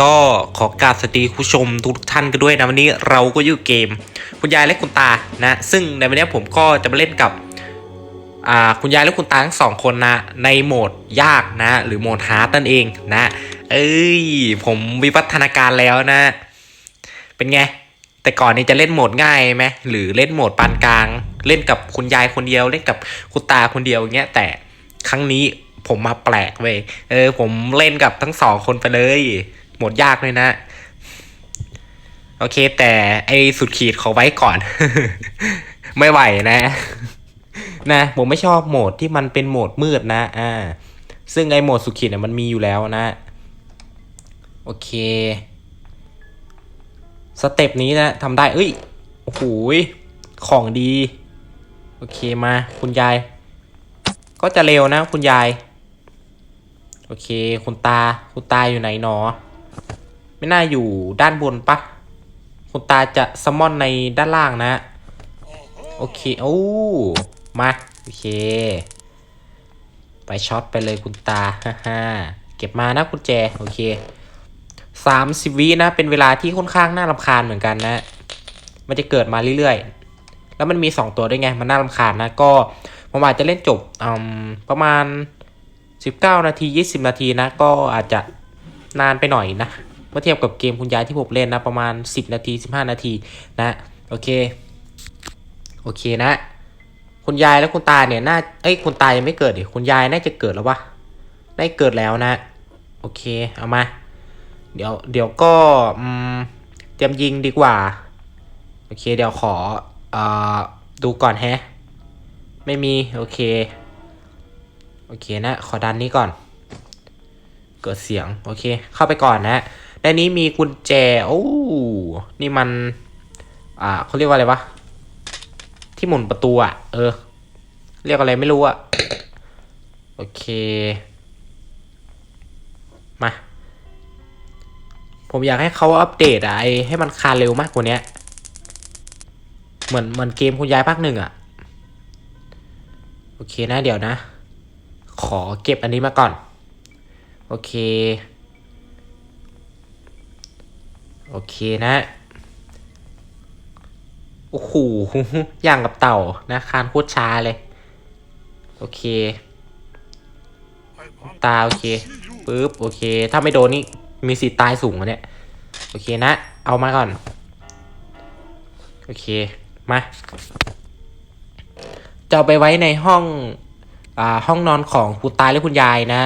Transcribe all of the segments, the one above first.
ก็ขอกราบสวัสดีคุณผู้ชมทุกท่านกันด้วยนะวันนี้เราก็อยู่เกม คุณยายและคุณตานะ ซึ่งในวันนี้ผมก็จะมาเล่นกับคุณยายและคุณตาทั้งสองคนนะในโหมดยากนะ หรือโหมดฮาร์ดนั่นเองนะ เอ้ยผมวิวัฒนาการแล้วนะ เป็นไง แต่ก่อนนี้จะเล่นโหมดง่ายไหมหรือเล่นโหมดปานกลาง เล่นกับคุณยายคนเดียว เล่นกับคุณตาคนเดียวอย่างเงี้ยแต่ครั้งนี้ผมมาแปลกเว้ยเออผมเล่นกับทั้งสองคนไปเลย หมดยากเลยนะ โอเค แต่ไอสุดขีดขอไว้ก่อน ไม่ไหวนะ นะ ผมไม่ชอบโหมดที่มันเป็นโหมดมืดนะ อ่า ซึ่งไอโหมดสุดขีดเนี่ยมันมีอยู่แล้วนะ โอเค สเต็ปนี้นะทำได้ เอ้ย โอ้โหของดี โอเคมา คุณยาย ก็จะเร็วนะ คุณยาย โอเค คุณตา คุณตาอยู่ไหนหนอ ไม่น่าอยู่ด้านบนปะคุณตาจะสมอนในด้านล่างนะ โอเค โอ้ มา โอเค ไปช็อตไปเลยคุณตา ฮ่าฮเก็บมานะคุณแจ โอเคสามสิบวินะ เป็นเวลาที่ค่อนข้างน่ารำคาญเหมือนกันนะ มันจะเกิดมาเรื่อยๆ แล้วมันมีสองตัวด้วยไง มันน่ารำคาญนะ ก็ผมอาจจะเล่นจบประมาณสิบเก้านาทียี่สิบนาทีนะ ก็อาจจะนานไปหน่อยนะ เมื่อเทียบกับเกมคุณยายที่ผมเล่นนะประมาณสิบนาทีสิบห้านาทีนะโอเคโอเคนะ คุณยายและคุณตาเนี่ยน่าเอ้ยคุณตายังไม่เกิดดิคุณยายน่าจะเกิดแล้ววะได้เกิดแล้วนะ โอเคเอามา เดี๋ยวเดี๋ยวก็เตรียมยิงดีกว่า โอเคเดี๋ยวขอเอ่อดูก่อนแฮะ ไม่มี โอเค โอเคนะ ขอดันนี้ก่อน เกิดเสียง โอเค เข้าไปก่อนนะ ในนี้มีกุญแจ โอ้ นี่มัน อ่าเขาเรียกว่าอะไรวะ ที่หมุนประตูอะเออ เรียกอะไรไม่รู้อะโอเค มา ผมอยากให้เขาอัปเดตอะไอให้มันคานเร็วมากกว่านี้เหมือนเหมือนเกมคุณยายภาคหนึ่งอะโอเคนะเดี๋ยวนะ ขอเก็บอันนี้มาก่อน โอเค โอเคนะ โอ้โหอย่างกับเต่านะคานโคตรช้าเลย โอเค ตา โอเคปึ๊บ โอเค ถ้าไม่โดนนี่มีสิทธิ์ตายสูงกว่าเนี่ย โอเคนะ เอามาก่อน โอเค มา จะเอาไปไว้ในห้อง อ่า ห้องนอนของคุณตาและคุณยายนะ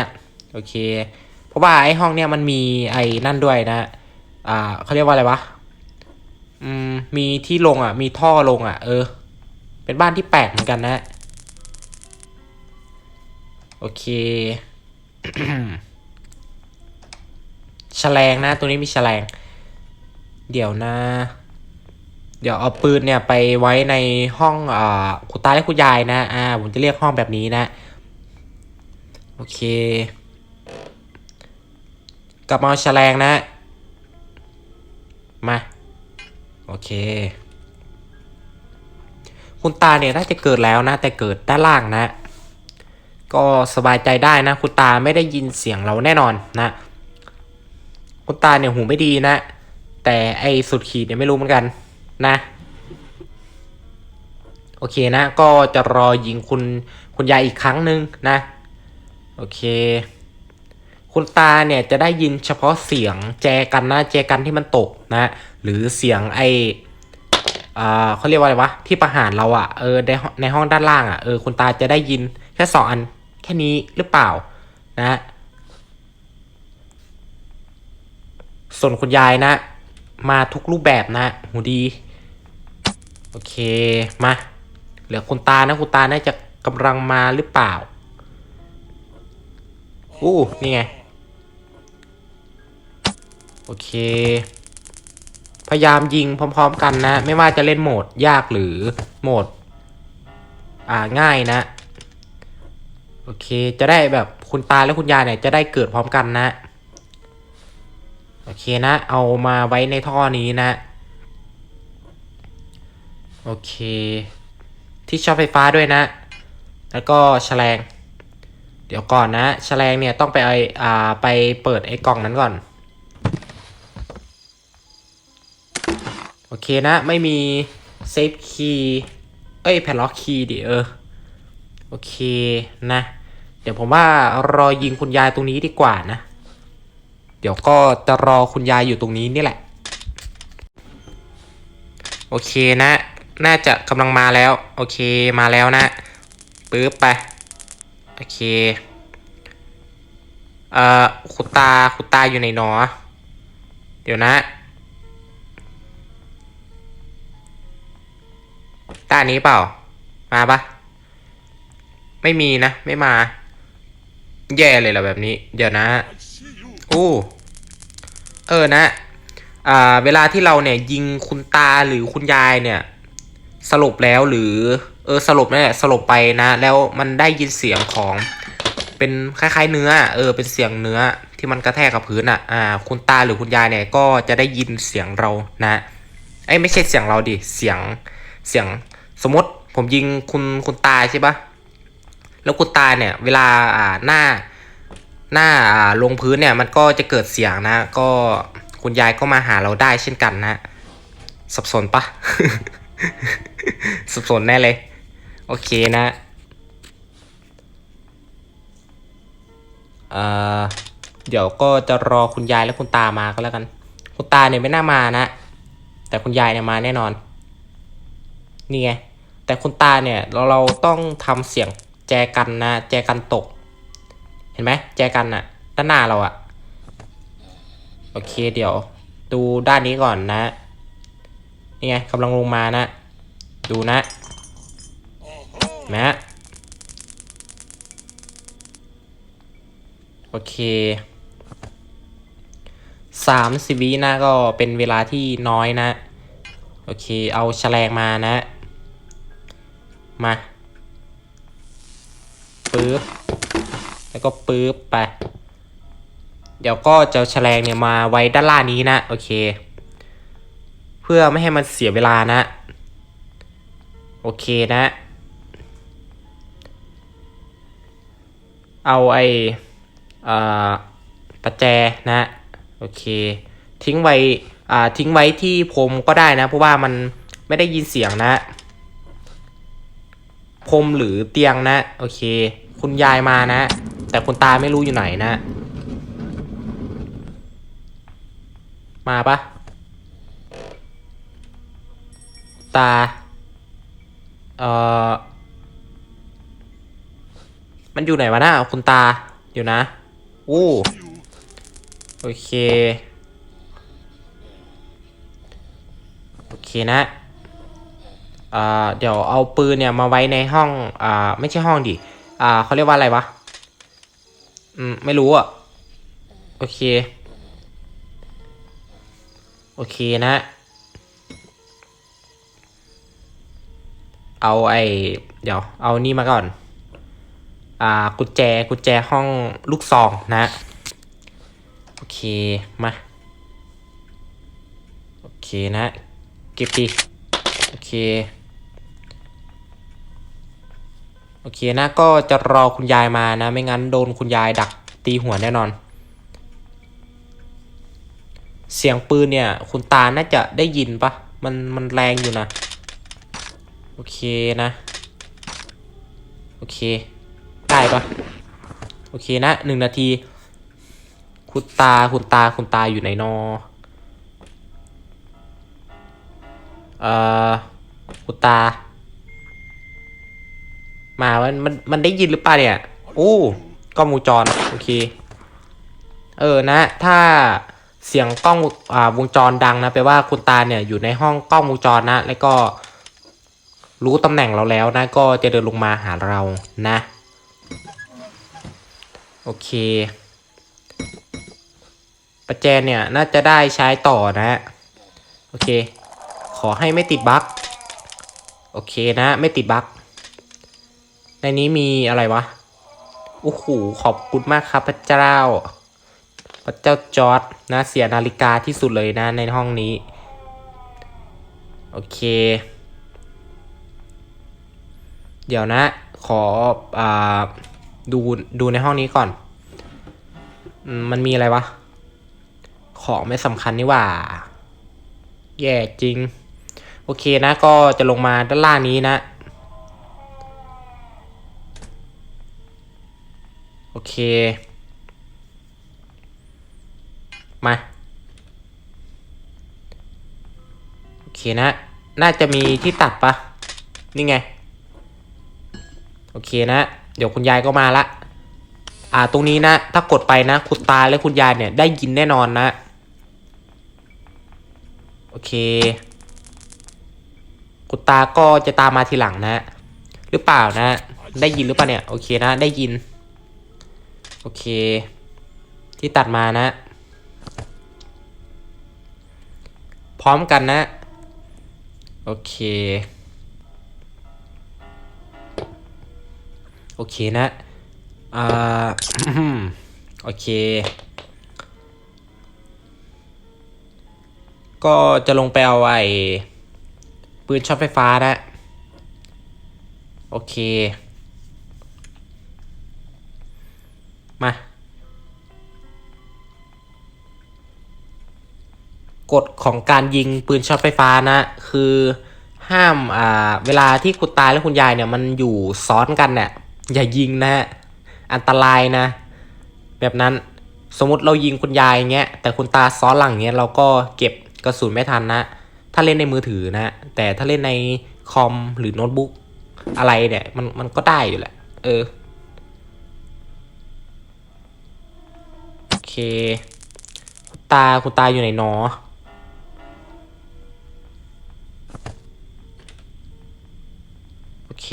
โอเค เพราะว่าไอ้ห้องเนี้ยมันมีไอ้นั่นด้วยนะ อ่าเขาเรียกว่าอะไรวะ อืม มีที่ลงอะ มีท่อลงอะ เออ เป็นบ้านที่แปลกเหมือนกันนะ โอเคแฉลงนะ ตัวนี้มีแฉลง เดี๋ยวนะ เดี๋ยวเอาปืนเนี่ยไปไว้ในห้องอ่าคุณตาและคุณยายนะ อ่า ผมจะเรียกห้องแบบนี้นะ โอเค กลับมาเอาแฉลงนะ มา โอเค คุณตาเนี่ยน่าจะเกิดแล้วนะ แต่เกิดด้านล่างนะ ก็สบายใจได้นะ คุณตาไม่ได้ยินเสียงเราแน่นอนนะ คุณตาเนี่ยหูไม่ดีนะ แต่ไอ้สุดขีดเนี่ยไม่รู้เหมือนกันนะ โอเคนะ ก็จะรอยิงคุณคุณยายอีกครั้งหนึ่งนะ โอเค คุณตาเนี่ยจะได้ยินเฉพาะเสียงแจกันนะแจกันที่มันตกนะ หรือเสียงไออ่าเขาเรียกว่าอะไรวะที่ประหารเราอะ่ะเออในในห้องด้านล่างอะ่ะเออคุณตาจะได้ยินแค่สองอันแค่นี้หรือเปล่านะส่วนคุณยายนะ มาทุกรูปแบบนะหูดี โอเคมาเหลือคุณตานะคุณตาน่าจะกำลังมาหรือเปล่าอู้นี่ไง โอเค พยายามยิงพร้อม ๆ กันนะ ไม่ว่าจะเล่นโหมดยากหรือโหมด อ่าง่ายนะ โอเค จะได้แบบคุณตาและคุณยายเนี่ยจะได้เกิดพร้อมกันนะ โอเคนะ เอามาไว้ในท่อนี้นะ โอเค ที่ชอตไฟฟ้าด้วยนะ แล้วก็แฉลง เดี๋ยวก่อนนะแฉลงเนี่ยต้องไปไออ่าไปเปิดไอ้กล่องนั้นก่อน โอเคนะ ไม่มีเซฟคีย์เอ้ยแพนล็อกคีย์ดิเออ โอเคนะ เดี๋ยวผมว่ารอยิงคุณยายตรงนี้ดีกว่านะ เดี๋ยวก็จะรอคุณยายอยู่ตรงนี้นี่แหละ โอเคนะ น่าจะกำลังมาแล้ว โอเคมาแล้วนะปึ๊บไป โอเค เอ่อคุณตาคุณตาอยู่ในหนอ เดี๋ยวนะ ตานนี้เปล่า มาปะไม่มีนะ ไม่มา แย่เลยเหรอแบบนี้ เดี๋ยวนะอู้เออนะ อ่า เวลาที่เราเนี่ย ยิงคุณตาหรือคุณยายเนี่ย สลบแล้วหรือ เออสลบนั่นแหละสลบไปนะ แล้วมันได้ยินเสียงของ เป็นคล้ายๆเนื้อ เออ เป็นเสียงเนื้อที่มันกระแทกกับพื้นอะ อ่า คุณตาหรือคุณยายเนี่ย ก็จะได้ยินเสียงเรานะไอ้ไม่ใช่เสียงเราดิ เสียง เสียง สมมติผมยิงคุณคุณตายใช่ปะแล้วคุณตายเนี่ย เวลาอ่าหน้าหน้าอ่าลงพื้นเนี่ยมันก็จะเกิดเสียงนะ ก็คุณยายก็มาหาเราได้เช่นกันนะ สับสนปะ สับสนแน่เลย โอเคนะเอ่อเดี๋ยวก็จะรอคุณยายและคุณตามาก็แล้วกัน คุณตาเนี่ยไม่น่ามานะ แต่คุณยายเนี่ยมาแน่นอน นี่ไง แต่คุณตาเนี่ยเราเราต้องทำเสียงแจกันนะ แจกันตก เห็นไหมแจกันอะด้านหน้าเราอะโอเคเดี๋ยว ดูด้านนี้ก่อนนะนี่ไงกำลังลงมานะ ดูนะแมะโอเคสามสิบวินะก็เป็นเวลาที่น้อยนะ โอเค เอาแฉลงมานะ มาปึ๊บแล้วก็ปึ๊บไป เดี๋ยวก็จะแฉลงเนี่ยมาไว้ด้านล่างนี้นะ โอเค เพื่อไม่ให้มันเสียเวลานะ โอเคนะ เอาไอ้ประแจนะ โอเค ทิ้งไว้ทิ้งไว้ที่ผมก็ได้นะ เพราะว่ามันไม่ได้ยินเสียงนะ พรมหรือเตียงนะ โอเค คุณยายมานะ แต่คุณตาไม่รู้อยู่ไหนนะ มาปะตา เอ่อ มันอยู่ไหนวะนะคุณตา เดี๋ยวนะอู้โอเค โอเคนะ เดี๋ยวเอาปืนเนี่ยมาไว้ในห้องอ่าไม่ใช่ห้องดิอ่าเขาเรียกว่าอะไรวะอืมไม่รู้อะโอเค โอเคนะ เอาไอเดี๋ยว เอานี่มาก่อน อ่ากุญแจกุญแจห้องลูกซองนะ โอเค มา โอเคนะ เก็บดีโอเค โอเคนะก็จะรอคุณยายมานะ ไม่งั้นโดนคุณยายดักตีหัวแน่นอน เสียงปืนเนี่ย คุณตาน่าจะได้ยินปะมันมันแรงอยู่นะ โอเคนะ โอเค ได้ปะโอเคนะหนึ่งนาที คุณตาคุณตาคุณตาอยู่ไหนนอเอ่อคุณตา มามันมันมันได้ยินหรือเปล่าเนี่ยโอ้กล้องวงจรโอเค เออนะ ถ้าเสียงกล้องอ่าวงจรดังนะแปลว่าคุณตาเนี่ยอยู่ในห้องกล้องวงจรนะ แล้วก็ รู้ตำแหน่งเราแล้วนะ ก็จะเดินลงมาหาเรานะ โอเคประแจเนี่ยน่าจะได้ใช้ต่อนะโอเค ขอให้ไม่ติดบั๊กโอเคนะ ไม่ติดบั๊ก ในนี้มีอะไรวะ โอ้โห ขอบคุณมากครับพระเจ้า พระเจ้าจอร์ดนะเสียนาฬิกาที่สุดเลยนะในห้องนี้ โอเค เดี๋ยวนะ ขออ่าดูดูในห้องนี้ก่อน มันมีอะไรวะ ของไม่สำคัญนี่ว่า แย่จริง โอเคนะก็จะลงมาด้านล่างนี้นะ โอ เค มา โอเคนะ น่าจะมีที่ตัดปะนี่ไง โอเคนะ เดี๋ยวคุณยายก็มาละ อ่า ตรงนี้นะ ถ้ากดไปนะ คุณตาและคุณยายเนี่ยได้ยินแน่นอนนะ โอเค คุณตาก็จะตามมาทีหลังนะ หรือเปล่านะ ได้ยินหรือเปล่าเนี่ย โอเคนะ ได้ยิน โอเค ที่ตัดมานะ พร้อมกันนะ โอเค โอเคนะอ่าโอเค ก็จะลงไปเอาไอ้ปืนช็อตไฟฟ้านะ โอเค มา กฎของการยิงปืนช็อตไฟฟ้านะ คือห้ามอ่าเวลาที่คุณตาและคุณยายเนี่ยมันอยู่ซ้อนกันเนี่ยอย่ายิงนะฮะอันตรายนะ แบบนั้นสมมติเรายิงคุณยายเงี้ยแต่คุณตาซ้อนหลังเงี้ยเราก็เก็บกระสุนไม่ทันนะ ถ้าเล่นในมือถือนะ แต่ถ้าเล่นในคอมหรือโน้ตบุ๊กอะไรเนี่ยมันมันก็ได้อยู่แหละเออ คคุณตาคุณตาอยู่ไหนหนอ โอเค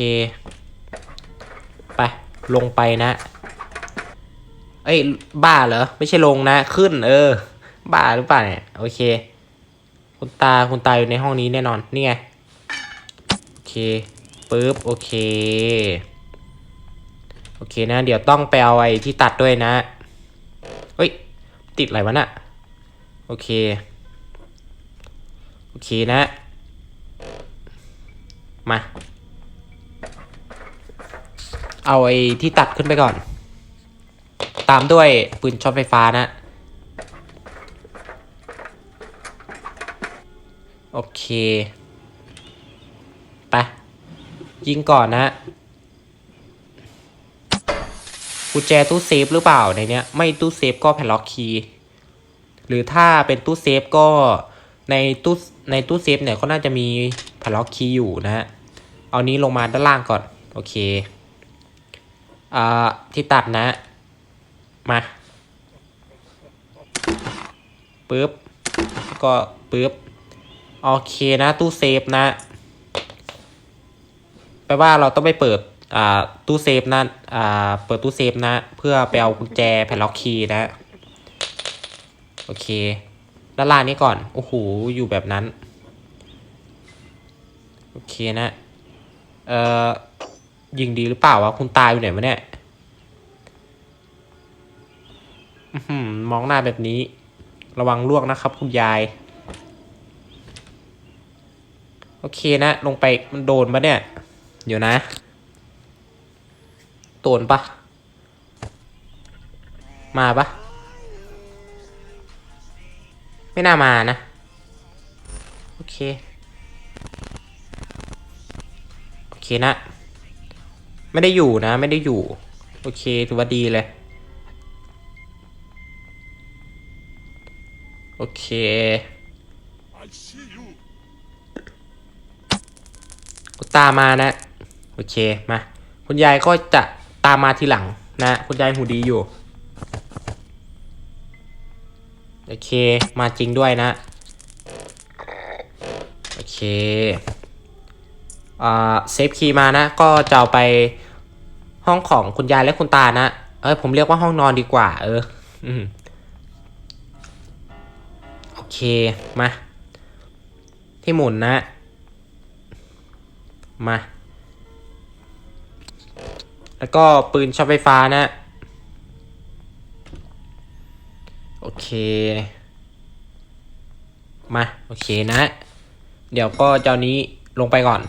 ไป ลงไปนะ เอ้ย บ้าเหรอ ไม่ใช่ลงนะ ขึ้น เออ บ้าหรือเปล่าเนี่ย โอเค คุณตาคุณตาอยู่ในห้องนี้แน่นอน นี่ไง โอเคปึ๊บ โอเคโอเคนะ เดี๋ยวต้องไปเอาไอ้ที่ตัดด้วยนะ ติดอะไรวะน่ะ โอเค โอเคนะ มา เอาไอ้ที่ตัดขึ้นไปก่อน ตามด้วยปืนช็อตไฟฟ้านะ โอเค ไป ยิงก่อนนะ กุญแจตู้เซฟหรือเปล่าในเนี้ย ไม่ตู้เซฟก็แผ่นล็อกคีย์หรือถ้าเป็นตู้เซฟก็ในตู้ในตู้เซฟเนี่ยก็น่าจะมีแผ่นล็อกคีย์อยู่นะฮะเอานี้ลงมาด้านล่างก่อน โอเคอ่าที่ตัดนะ มาปึ๊บก็ปึ๊บโอเคนะตู้เซฟนะแปลว่าเราต้องไปเปิด อ่าตู้เซฟนะอ่าเปิดตู้เซฟนะ เพื่อไปเอากุญแจแผ่นล็อกคีย์นะ โอเคด้านล่างนี้ก่อน โอ้โห อยู่แบบนั้น โอเคนะ เอ่อ ยิงดีหรือเปล่าวะ คุณตายอยู่ไหนวะเนี่ยมองหน้าแบบนี้ ระวังลวกนะครับ คุณยาย โอเคนะ ลงไปมันโดนปะเนี่ย เดี๋ยวนะ โดนปะมาปะไม่น่ามานะ โอเค โอเคนะ ไม่ได้อยู่นะ ไม่ได้อยู่ โอเคถือว่าดีเลย โอเค I see you. คุณตามานะ โอเค มา คุณยายก็จะ ตามมาทีหลังนะ คุณยายหูดีอยู่ โอเค มาจริงด้วยนะ โอเคอ่าเซฟคีย์มานะ ก็จะเอาไปห้องของคุณยายและคุณตานะ เอ้ยผมเรียกว่าห้องนอนดีกว่า เออ อืมโอเค มา ที่หมุนนะ มา แล้วก็ปืนช็อตไฟฟ้านะ โอเค มา โอเคนะ เดี๋ยวก็เจ้านี้ลงไปก่อน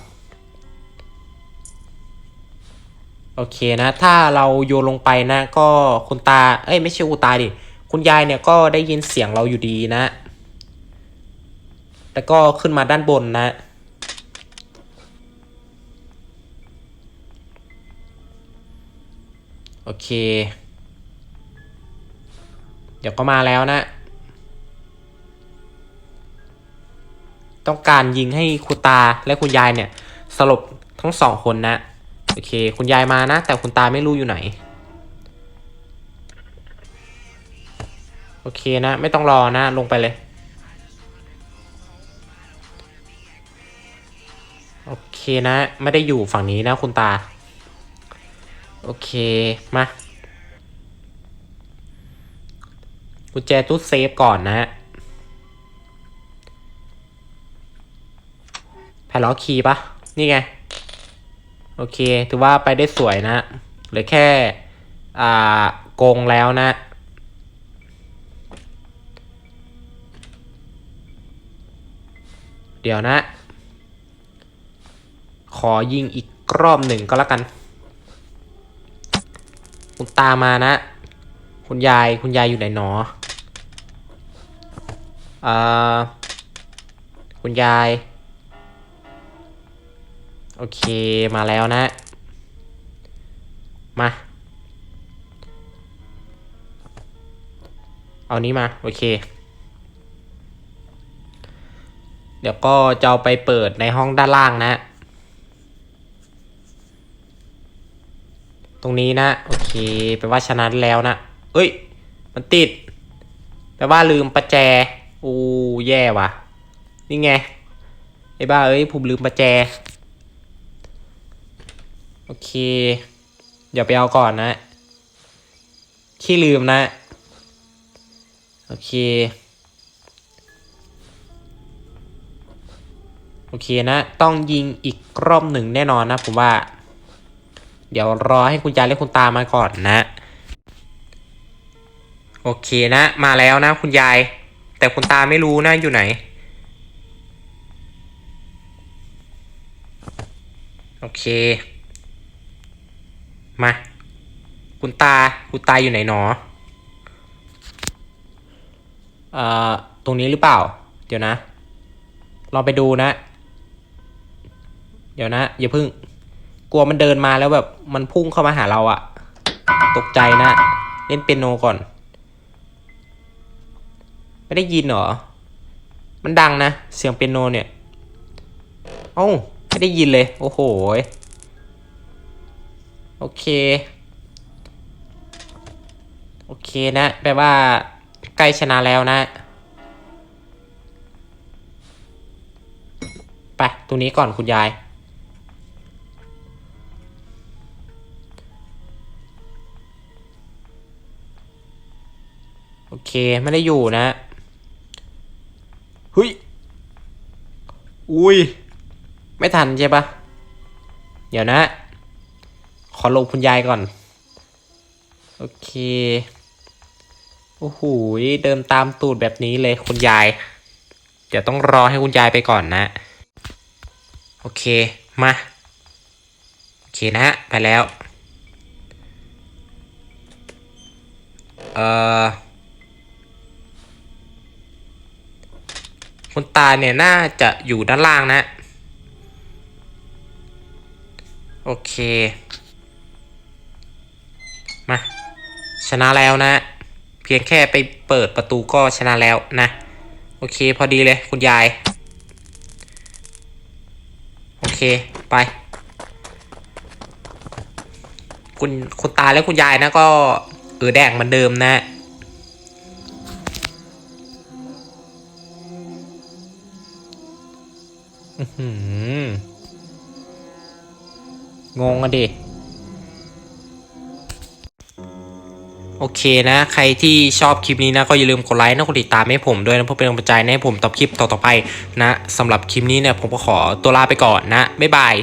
โอเคนะ ถ้าเราโยนลงไปนะ ก็คุณตา เอ้ย ไม่ใช่คุณตาดิ คุณยายเนี่ยก็ได้ยินเสียงเราอยู่ดีนะ แล้วก็ขึ้นมาด้านบนนะ โอเค เดี๋ยวก็มาแล้วนะ ต้องการยิงให้คุณตาและคุณยายเนี่ย สลบทั้งสองคนนะ โอเค คุณยายมานะ แต่คุณตาไม่รู้อยู่ไหน โอเคนะ ไม่ต้องรอนะ ลงไปเลย โอเคนะ ไม่ได้อยู่ฝั่งนี้นะคุณตา โอเค มากุญแจตู้เซฟก่อนนะฮะแผ่นล็อกคีย์ปะนี่ไง โอเค ถือว่าไปได้สวยนะเหลือแค่ อ่าโกงแล้วนะ เดี๋ยวนะ ขอยิงอีกรอบหนึ่งก็แล้วกัน คุณตามานะ คุณยายคุณยายอยู่ไหนหนออ่าคุณยาย โอเคมาแล้วนะ มา เอานี้มา โอเค เดี๋ยวก็จะเอาไปเปิดในห้องด้านล่างนะ ตรงนี้นะ โอเคแปลว่าชนะแล้วนะเอ้ย มันติด แปลว่าลืมประแจอู้แย่ว่ะ นี่ไง ไอ้บ้าเอ้ยผมลืมประแจ โอเคเดี๋ยวไปเอาก่อนนะ ขี้ลืมนะ โอเค โอเคนะ ต้องยิงอีกรอบหนึ่งแน่นอนนะผมว่า เดี๋ยวรอให้คุณยายและคุณตามาก่อนนะ โอเคนะ มาแล้วนะ คุณยาย แต่คุณตาไม่รู้นะอยู่ไหน โอเค มา คุณตา คุณตาอยู่ไหนหนอเอ่อตรงนี้หรือเปล่า เดี๋ยวนะลองไปดูนะ เดี๋ยวนะ อย่าเพึ่ง กลัวมันเดินมาแล้วแบบมันพุ่งเข้ามาหาเราอะตกใจนะ เล่นเปียโนก่อน ไม่ได้ยินเหรอ มันดังนะ เสียงเปียโนเนี่ยเอ้ไม่ได้ยินเลย โอ้โห โอเค โอเคนะ แปลว่า ใกล้ชนะแล้วนะ ไป ตรงนี้ก่อนคุณยาย โอเค ไม่ได้อยู่นะเฮ้ยอุ้ย ไม่ทันใช่ปะเดี๋ยวนะ ขอลงคุณยายก่อน โอเค โอ้โหเดินตามตูดแบบนี้เลยคุณยาย เดี๋ยวต้องรอให้คุณยายไปก่อนนะ โอเค มา โอเคนะไปแล้ว เอ่อ คุณตาเนี่ยน่าจะอยู่ด้านล่างนะ โอเค มา ชนะแล้วนะ เพียงแค่ไปเปิดประตูก็ชนะแล้วนะ โอเคพอดีเลยคุณยาย โอเค ไป คุณคุณตาและคุณยายนะก็เออแดงเหมือนเดิมนะ งงอะดิ โอเคนะ ใครที่ชอบคลิปนี้นะ ก็อย่าลืมกดไลค์นะกดติดตามให้ผมด้วยนะเพื่อเป็นกำลังใจให้ผมตอบคลิปต่อๆไปนะสำหรับคลิปนี้เนี่ยผมก็ขอตัวลาไปก่อนนะ บ๊ายบาย